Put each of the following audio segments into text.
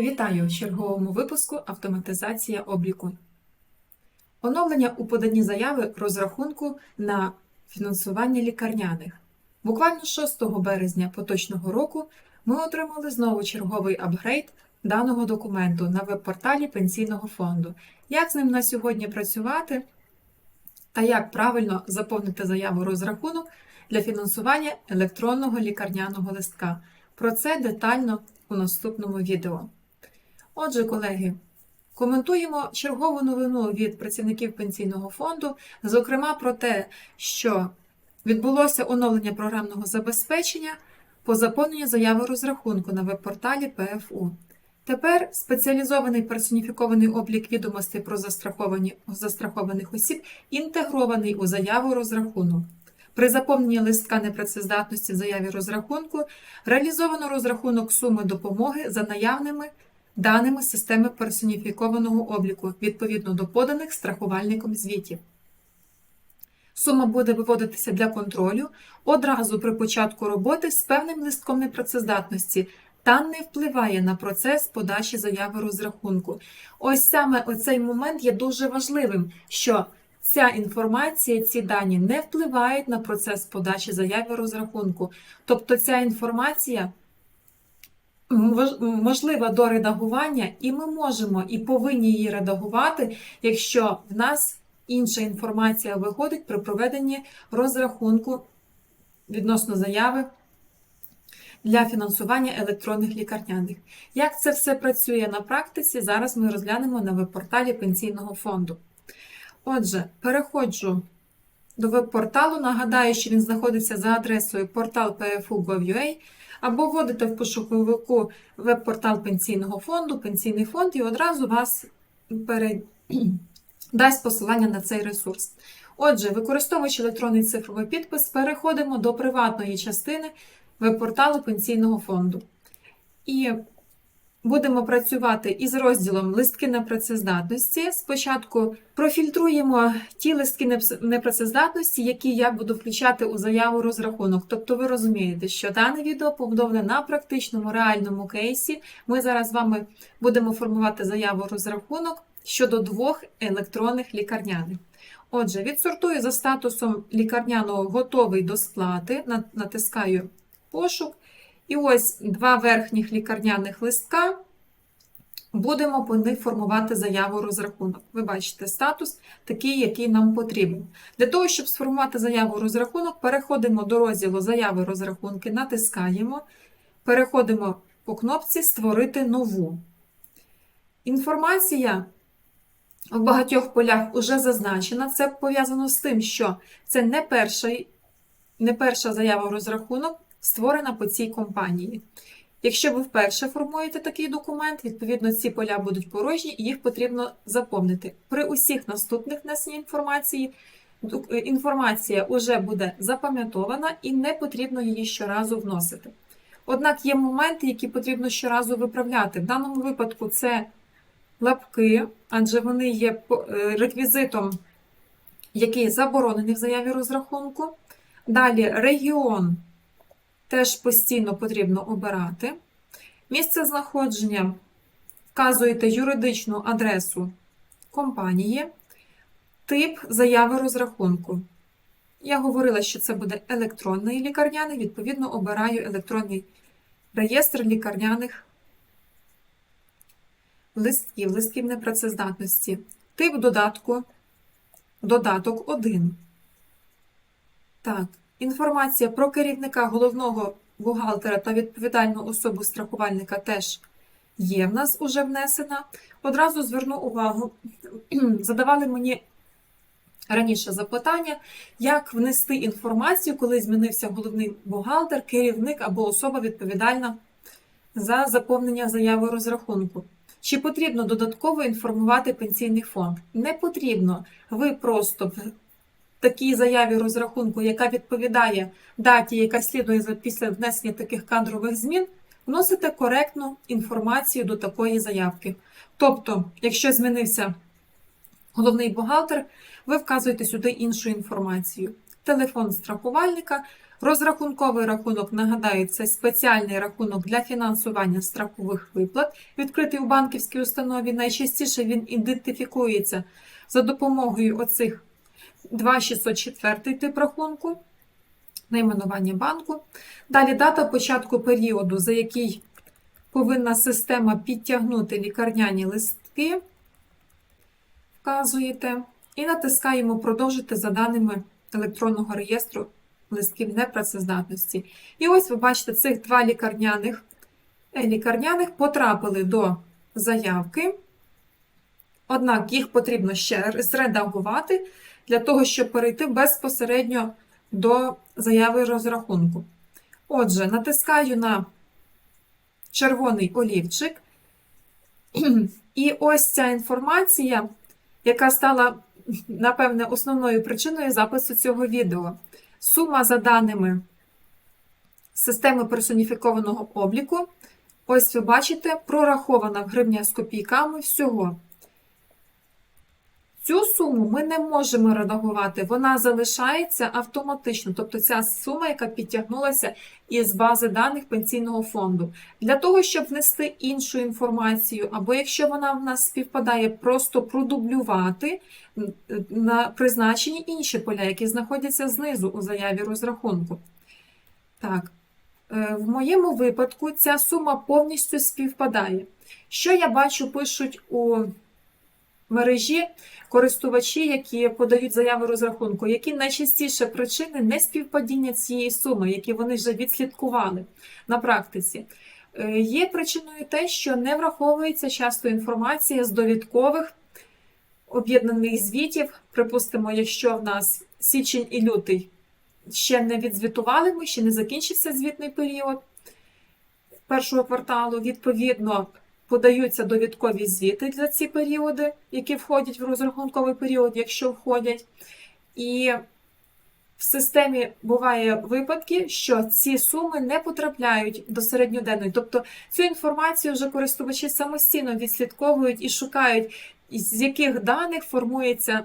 Вітаю в черговому випуску Автоматизація обліку. Оновлення у поданні заяви розрахунку на фінансування лікарняних. Буквально 6 березня поточного року ми отримали знову черговий апгрейд даного документу на веб-порталі Пенсійного фонду. Як з ним на сьогодні працювати та як правильно заповнити заяву розрахунок для фінансування електронного лікарняного листка. Про це детально у наступному відео. Отже, колеги, коментуємо чергову новину від працівників пенсійного фонду, зокрема про те, що відбулося оновлення програмного забезпечення по заповненню заяви розрахунку на веб-порталі ПФУ. Тепер спеціалізований персоніфікований облік відомостей про застраховані, застрахованих осіб інтегрований у заяву розрахунок. При заповненні листка непрацездатності в заяві розрахунку реалізовано розрахунок суми допомоги за наявними даними системи персоніфікованого обліку відповідно до поданих страхувальником звітів. Сума буде виводитися для контролю одразу при початку роботи з певним листком непрацездатності та не впливає на процес подачі заяви розрахунку. Ось саме оцей момент є дуже важливим, що ця інформація, ці дані не впливають на процес подачі заяви розрахунку. Тобто ця інформація можлива до редагування, і ми можемо і повинні її редагувати, якщо в нас інша інформація виходить при проведенні розрахунку відносно заяви для фінансування електронних лікарняних. Як це все працює на практиці, зараз ми розглянемо на веб-порталі Пенсійного фонду. Отже, переходжу до веб-порталу. Нагадаю, що він знаходиться за адресою portal.pfu.gov.ua або вводите в пошуковику веб-портал Пенсійного фонду, Пенсійний фонд, і одразу вас дасть посилання на цей ресурс. Отже, використовуючи електронний цифровий підпис, переходимо до приватної частини веб-порталу Пенсійного фонду. І будемо працювати із розділом Листки непрацездатності. Спочатку профільтруємо ті листки непрацездатності, які я буду включати у заяву розрахунок. Тобто, ви розумієте, що дане відео побудоване на практичному реальному кейсі. Ми зараз з вами будемо формувати заяву розрахунок щодо двох електронних лікарняних. Отже, відсортую за статусом лікарняного готовий до сплати, натискаю пошук. І ось два верхніх лікарняних листка. Будемо по них формувати заяву розрахунок. Ви бачите статус такий, який нам потрібен. Для того, щоб сформувати заяву розрахунок, переходимо до розділу Заяви розрахунки, натискаємо, переходимо по кнопці Створити нову. Інформація в багатьох полях вже зазначена. Це пов'язано з тим, що це не, перший, не перша заява розрахунок створена по цій компанії. Якщо ви вперше формуєте такий документ, відповідно, ці поля будуть порожні і їх потрібно заповнити. При усіх наступних внесенні інформації інформація вже буде запам'ятована і не потрібно її щоразу вносити. Однак є моменти, які потрібно щоразу виправляти. В даному випадку це лапки, адже вони є е, реквізитом, який заборонений в заяві розрахунку. Далі регіон теж постійно потрібно обирати. Місце знаходження вказуєте юридичну адресу компанії, тип заяви розрахунку. Я говорила, що це буде електронний лікарняний, відповідно, обираю електронний реєстр лікарняних листків, листків непрацездатності. Тип додатку, додаток 1. Так, Інформація про керівника головного бухгалтера та відповідальну особу страхувальника теж є в нас уже внесена. Одразу зверну увагу, задавали мені раніше запитання, як внести інформацію, коли змінився головний бухгалтер, керівник або особа відповідальна за заповнення заяви розрахунку. Чи потрібно додатково інформувати пенсійний фонд? Не потрібно. Ви просто такій заяві розрахунку, яка відповідає даті, яка слідує після внесення таких кадрових змін, вносите коректну інформацію до такої заявки. Тобто, якщо змінився головний бухгалтер, ви вказуєте сюди іншу інформацію. телефон страхувальника, розрахунковий рахунок, нагадаю, це спеціальний рахунок для фінансування страхових виплат, відкритий у банківській установі. Найчастіше він ідентифікується за допомогою оцих 2604 тип рахунку, найменування банку. Далі дата початку періоду, за який повинна система підтягнути лікарняні листки. Вказуєте. І натискаємо Продовжити за даними електронного реєстру листків непрацездатності. І ось ви бачите, цих два лікарняних, е, лікарняних потрапили до заявки. Однак їх потрібно ще зредагувати для того, щоб перейти безпосередньо до заяви розрахунку. Отже, натискаю на червоний олівчик. І ось ця інформація, яка стала, напевне, основною причиною запису цього відео. Сума за даними системи персоніфікованого обліку. Ось ви бачите, прорахована гривня з копійками всього. Цю суму ми не можемо редагувати, вона залишається автоматично, тобто ця сума, яка підтягнулася із бази даних пенсійного фонду. Для того, щоб внести іншу інформацію, або якщо вона в нас співпадає, просто продублювати на призначені інші поля, які знаходяться знизу у заяві розрахунку. Так, е, в моєму випадку ця сума повністю співпадає. Що я бачу, пишуть у мережі користувачі, які подають заяви розрахунку, які найчастіше причини неспівпадіння цієї суми, які вони вже відслідкували на практиці. Е, Є причиною те, що не враховується часто інформація з довідкових об'єднаних звітів. Припустимо, якщо в нас січень і лютий ще не відзвітували, ми ще не закінчився звітний період першого кварталу, відповідно подаються довідкові звіти для ці періоди, які входять в розрахунковий період, якщо входять. І в системі буває випадки, що ці суми не потрапляють до середньоденної. Тобто цю інформацію вже користувачі самостійно відслідковують і шукають, з яких даних формується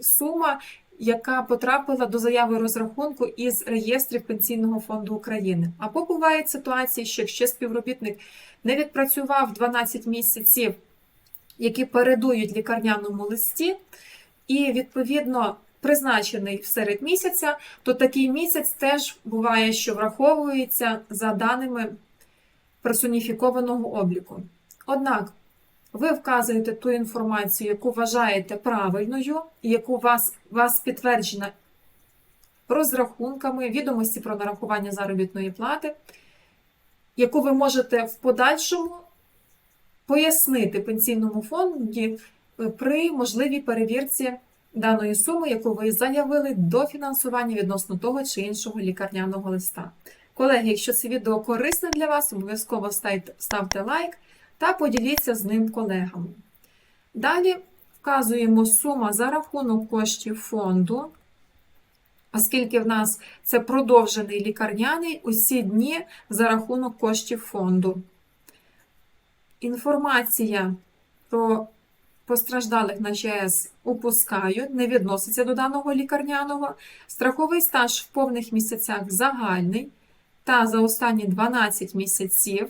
сума, яка потрапила до заяви розрахунку із реєстрів Пенсійного фонду України. Або бувають ситуації, що якщо співробітник не відпрацював 12 місяців, які передують лікарняному листі, і відповідно призначений серед місяця, то такий місяць теж буває, що враховується за даними персоніфікованого обліку. Однак, ви вказуєте ту інформацію, яку вважаєте правильною, і яку вас, вас підтверджена розрахунками, відомості про нарахування заробітної плати, яку ви можете в подальшому пояснити пенсійному фонді при можливій перевірці даної суми, яку ви заявили до фінансування відносно того чи іншого лікарняного листа. Колеги, якщо це відео корисне для вас, обов'язково ставте лайк та поділіться з ним колегами. Далі вказуємо сума за рахунок коштів фонду, оскільки в нас це продовжений лікарняний усі дні за рахунок коштів фонду. Інформація про постраждалих на ЧС упускають, не відноситься до даного лікарняного. Страховий стаж в повних місяцях загальний та за останні 12 місяців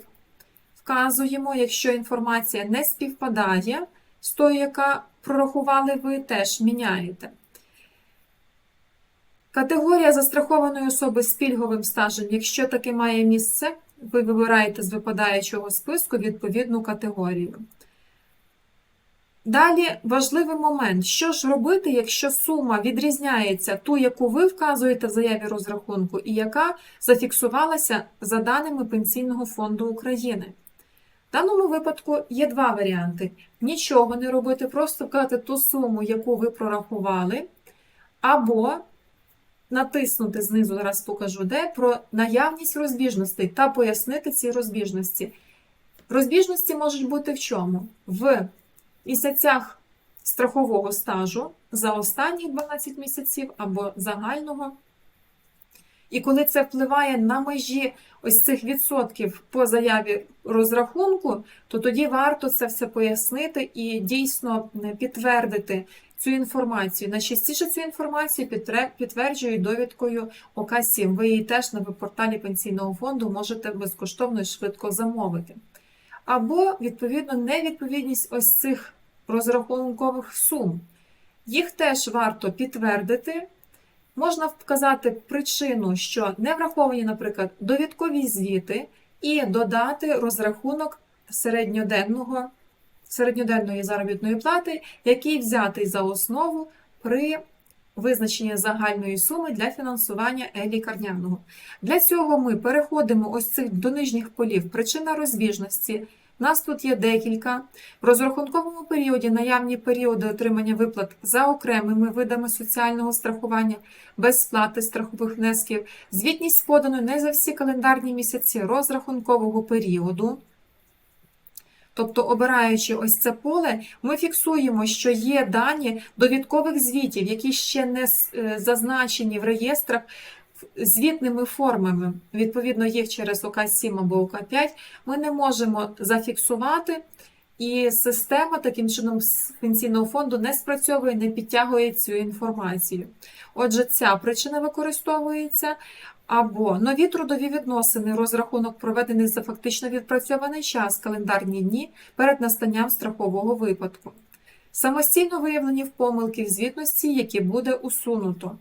вказуємо, якщо інформація не співпадає з тою, яка прорахували ви, теж міняєте. Категорія застрахованої особи з пільговим стажем, якщо таке має місце, ви вибираєте з випадаючого списку відповідну категорію. Далі важливий момент, що ж робити, якщо сума відрізняється ту, яку ви вказуєте в заяві розрахунку, і яка зафіксувалася за даними Пенсійного фонду України. В даному випадку є два варіанти: нічого не робити, просто вказати ту суму, яку ви прорахували, або натиснути знизу, зараз покажу де, про наявність розбіжностей та пояснити ці розбіжності. Розбіжності можуть бути в чому? В місяцях страхового стажу за останні 12 місяців або загального. І коли це впливає на межі ось цих відсотків по заяві розрахунку, то тоді варто це все пояснити і дійсно підтвердити цю інформацію. Найчастіше цю інформацію підтверджують довідкою ОК-7. Ви її теж на веб-порталі пенсійного фонду можете безкоштовно і швидко замовити. Або, відповідно, невідповідність ось цих розрахункових сум. Їх теж варто підтвердити. Можна вказати причину, що не враховані, наприклад, довідкові звіти, і додати розрахунок середньоденного, середньоденної заробітної плати, який взятий за основу при визначенні загальної суми для фінансування е-лікарняного. Для цього ми переходимо ось цих до нижніх полів причина розбіжності. Нас тут є декілька. В розрахунковому періоді наявні періоди отримання виплат за окремими видами соціального страхування без сплати страхових внесків. Звітність подано не за всі календарні місяці розрахункового періоду. Тобто, обираючи ось це поле, ми фіксуємо, що є дані довідкових звітів, які ще не е, зазначені в реєстрах звітними формами. Відповідно, їх через ОК-7 або ОК-5 ми не можемо зафіксувати, і система таким чином з пенсійного фонду не спрацьовує, не підтягує цю інформацію. Отже, ця причина використовується. Або нові трудові відносини, розрахунок проведений за фактично відпрацьований час, календарні дні перед настанням страхового випадку. Самостійно виявлені в помилки в звітності, які буде усунуто.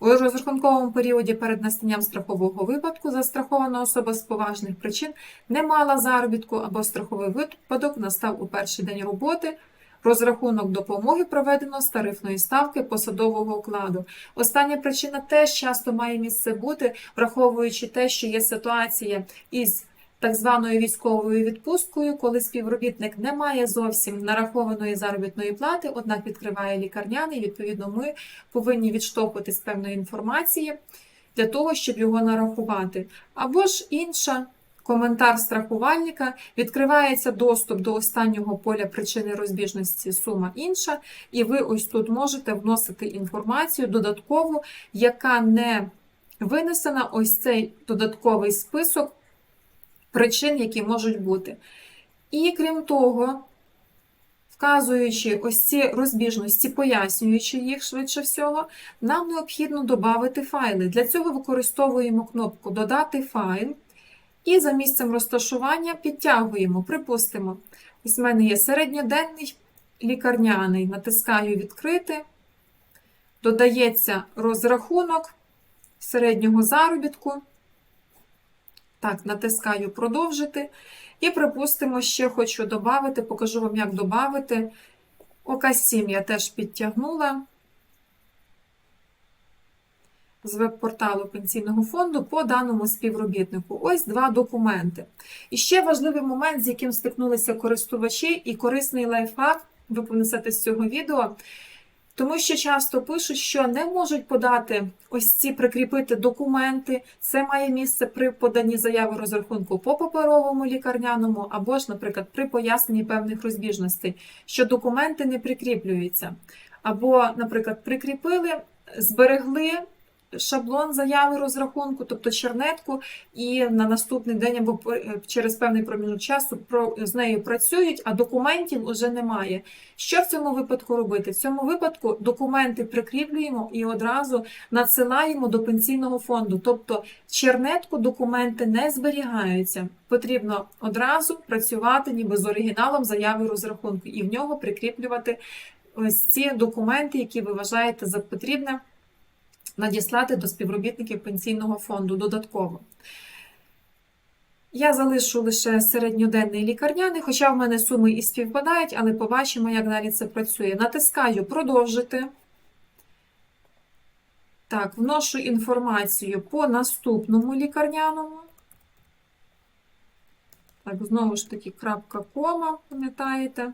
У розрахунковому періоді перед настанням страхового випадку застрахована особа з поважних причин не мала заробітку або страховий випадок настав у перший день роботи. Розрахунок допомоги проведено з тарифної ставки посадового окладу. Остання причина теж часто має місце бути, враховуючи те, що є ситуація із так званою військовою відпусткою, коли співробітник не має зовсім нарахованої заробітної плати, однак відкриває лікарняний. Відповідно, ми повинні відштовхуватись певної інформації для того, щоб його нарахувати. Або ж інша. Коментар страхувальника відкривається доступ до останнього поля причини розбіжності сума інша, і ви ось тут можете вносити інформацію додаткову, яка не винесена ось цей додатковий список причин, які можуть бути. І крім того, вказуючи ось ці розбіжності, пояснюючи їх швидше всього, нам необхідно додати файли. Для цього використовуємо кнопку Додати файл. І за місцем розташування підтягуємо, припустимо, ось в мене є середньоденний лікарняний, натискаю відкрити, додається розрахунок середнього заробітку. Так, натискаю продовжити. І, припустимо, ще хочу додати, покажу вам, як додати. ОК7 я теж підтягнула з веб-порталу пенсійного фонду по даному співробітнику. Ось два документи. І ще важливий момент, з яким стикнулися користувачі, і корисний лайфхак, ви понесете з цього відео. Тому що часто пишуть, що не можуть подати ось ці прикріпити документи. Це має місце при поданні заяви розрахунку по паперовому лікарняному, або ж, наприклад, при поясненні певних розбіжностей, що документи не прикріплюються. Або, наприклад, прикріпили, зберегли шаблон заяви розрахунку, тобто чернетку, і на наступний день або е, через певний проміжок часу з нею працюють, а документів вже немає. Що в цьому випадку робити? В цьому випадку документи прикріплюємо і одразу надсилаємо до пенсійного фонду. Тобто чернетку документи не зберігаються. Потрібно одразу працювати ніби з оригіналом заяви розрахунку і в нього прикріплювати ось ці документи, які ви вважаєте за потрібне надіслати до співробітників пенсійного фонду додатково. Я залишу лише середньоденний лікарняний, хоча в мене суми і співпадають, але побачимо, як далі це працює. Натискаю продовжити. Так, вношу інформацію по наступному лікарняному. Так, знову ж таки, крапка кома, пам'ятаєте?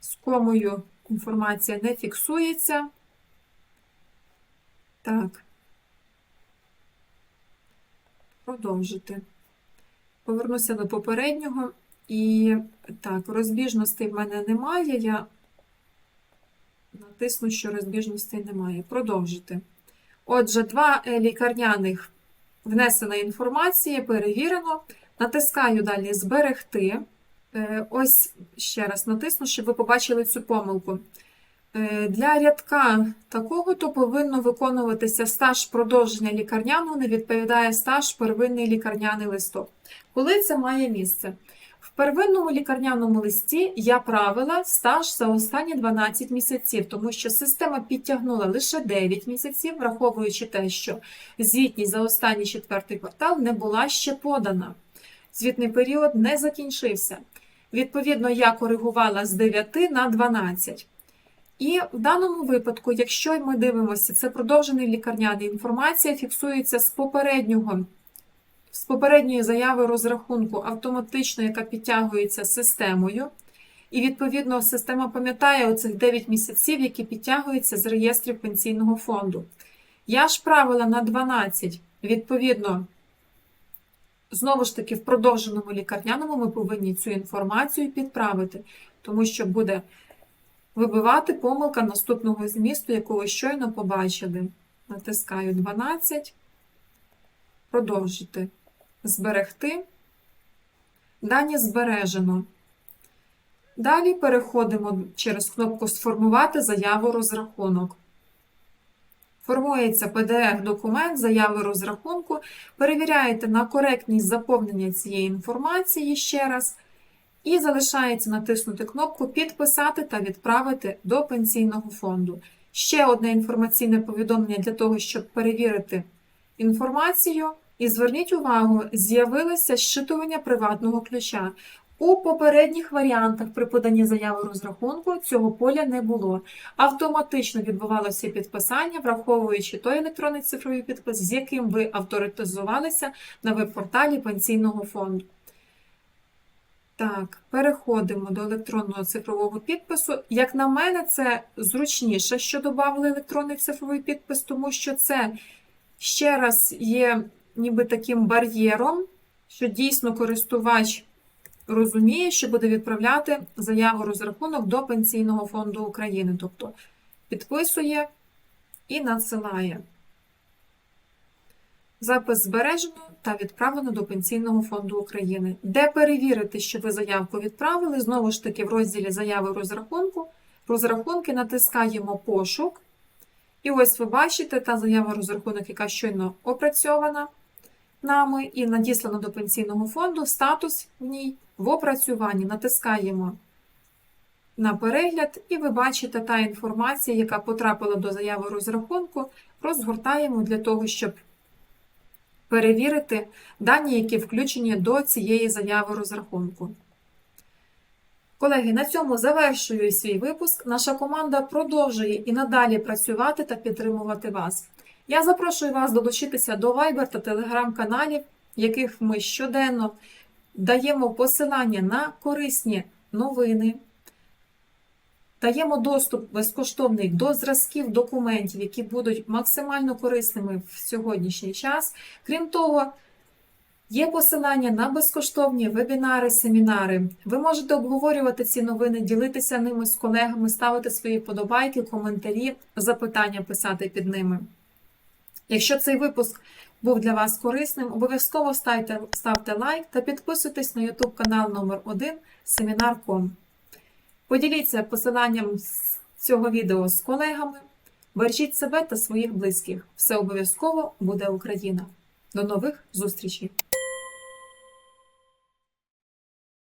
З комою інформація не фіксується. Так. Продовжити. Повернуся до попереднього. І так, розбіжностей в мене немає. Я натисну, що розбіжностей немає. Продовжити. Отже, два лікарняних внесена інформація, перевірено. Натискаю далі Зберегти. Е, Ось ще раз натисну, щоб ви побачили цю помилку. Е, Для рядка такого то повинно виконуватися стаж продовження лікарняного, не відповідає стаж первинний лікарняний листок. Коли це має місце? В первинному лікарняному листі я правила стаж за останні 12 місяців, тому що система підтягнула лише 9 місяців, враховуючи те, що звітність за останній четвертий квартал не була ще подана. Звітний період не закінчився. Відповідно, я коригувала з 9 на 12. І в даному випадку, якщо ми дивимося, це продовжений лікарняний, інформація фіксується з попереднього, з попередньої заяви розрахунку автоматично, яка підтягується системою. І, відповідно, система пам'ятає оцих 9 місяців, які підтягуються з реєстрів пенсійного фонду. Я ж правила на 12, відповідно, знову ж таки, в продовженому лікарняному ми повинні цю інформацію підправити, тому що буде вибивати помилка наступного змісту, яку ви щойно побачили. Натискаю 12, продовжити, зберегти. Дані збережено. Далі переходимо через кнопку Сформувати заяву розрахунок. Формується PDF-документ заяви розрахунку. Перевіряєте на коректність заповнення цієї інформації ще раз. І залишається натиснути кнопку Підписати та відправити до пенсійного фонду. Ще одне інформаційне повідомлення для того, щоб перевірити інформацію. І зверніть увагу, з'явилося щитування приватного ключа. У попередніх варіантах при поданні заяви розрахунку цього поля не було. Автоматично відбувалося підписання, враховуючи той електронний цифровий підпис, з яким ви авторитизувалися на веб-порталі пенсійного фонду. Так, переходимо до електронного цифрового підпису. Як на мене, це зручніше, що додали електронний цифровий підпис, тому що це ще раз є ніби таким бар'єром, що дійсно користувач розуміє, що буде відправляти заяву розрахунок до Пенсійного фонду України. Тобто підписує і надсилає. Запис збережено та відправлено до Пенсійного фонду України. Де перевірити, що ви заявку відправили, знову ж таки, в розділі Заяви розрахунку, розрахунки натискаємо пошук. І ось ви бачите та заява розрахунок, яка щойно опрацьована нами і надіслана до Пенсійного фонду, статус в ній в опрацюванні. Натискаємо на перегляд, і ви бачите та інформація, яка потрапила до заяви розрахунку, розгортаємо для того, щоб перевірити дані, які включені до цієї заяви розрахунку. Колеги, на цьому завершую свій випуск. Наша команда продовжує і надалі працювати та підтримувати вас. Я запрошую вас долучитися до Viber та Telegram каналів, яких ми щоденно даємо посилання на корисні новини, даємо доступ безкоштовний до зразків документів, які будуть максимально корисними в сьогоднішній час. Крім того, Є посилання на безкоштовні вебінари, семінари. Ви можете обговорювати ці новини, ділитися ними з колегами, ставити свої подобайки, коментарі, запитання писати під ними. Якщо цей випуск був для вас корисним, обов'язково ставте, ставте лайк та підписуйтесь на YouTube канал номер 1 Семінар.com. Поділіться посиланням цього відео з колегами. Бережіть себе та своїх близьких. Все обов'язково буде Україна. До нових зустрічей!